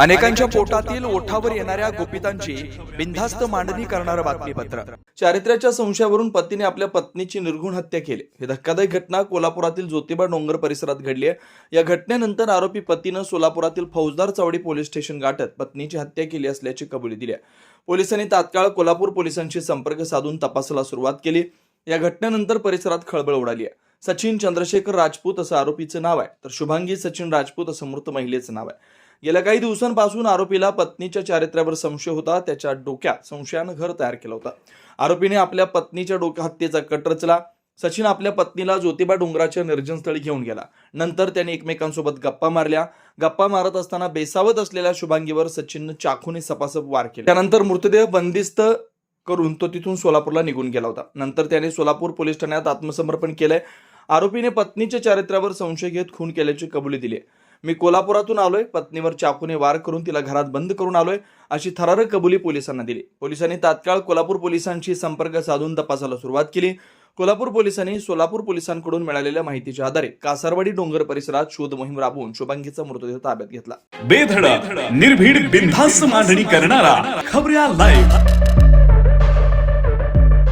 अनेकांच्या पोटातील ओठावर येणाऱ्या गोपितांची बिनधास्त मांडणी करणारं बातमीपत्र. चारित्र्याच्या संशयावरून पतीने आपल्या पत्नीची निर्घुण हत्या केली. ही धक्कादायक घटना कोल्हापुरातील ज्योतिबा डोंगर परिसरात घडली आहे. या घटनेनंतर आरोपी पतीनं सोलापुरातील फौजदार चौडी पोलीस स्टेशन गाठत पत्नीची हत्या केली असल्याची कबुली दिली आहे. पोलिसांनी तात्काळ कोल्हापूर पोलिसांशी संपर्क साधून तपासाला सुरुवात केली. या घटनेनंतर परिसरात खळबळ उडाली आहे. सचिन चंद्रशेखर राजपूत असं आरोपीचं नाव आहे. तर शुभांगी सचिन राजपूत असं मृत महिलेचं नाव आहे. गेल्या काही दिवसांपासून आरोपीला पत्नीच्या चारित्र्यावर संशय होता. त्याच्या डोक्यात संशयानं घर तयार केलं होतं. आरोपीने आपल्या पत्नीच्या डोक्या हत्येचा कट रचला. सचिन आपल्या पत्नीला ज्योतिबा डोंगराच्या निर्जनस्थळी घेऊन गेला. नंतर त्याने एकमेकांसोबत गप्पा मारल्या. गप्पा मारत असताना बेसावत असलेल्या शुभांगीवर सचिननं चाकूने सपासप वार केले. त्यानंतर मृतदेह बंदिस्त करून तो तिथून सोलापूरला निघून गेला होता. नंतर त्याने सोलापूर पोलीस ठाण्यात आत्मसमर्पण केलंय. आरोपीने पत्नीच्या चारित्र्यावर संशय घेत खून केल्याची कबुली दिली मी कोल्हापुरातून आलोय पत्नीवर चाकूने वार करून तिला घरात बंद करून आलोय अशी थरार कबुली पोलिसांना दिली. पोलिसांनी तात्काळ कोल्हापूर पोलिसांशी संपर्क साधून तपासाला सुरुवात केली. कोल्हापूर पोलिसांनी सोलापूर पोलिसांकडून मिळालेल्या माहितीच्या आधारे कासारवाडी डोंगर परिसरात शोध मोहीम राबवून शुभांगीचा मृतदेह ताब्यात घेतला. बेधडक निर्भीड बिनधास्त मांडणी करणारा खबऱ्या लाईव्ह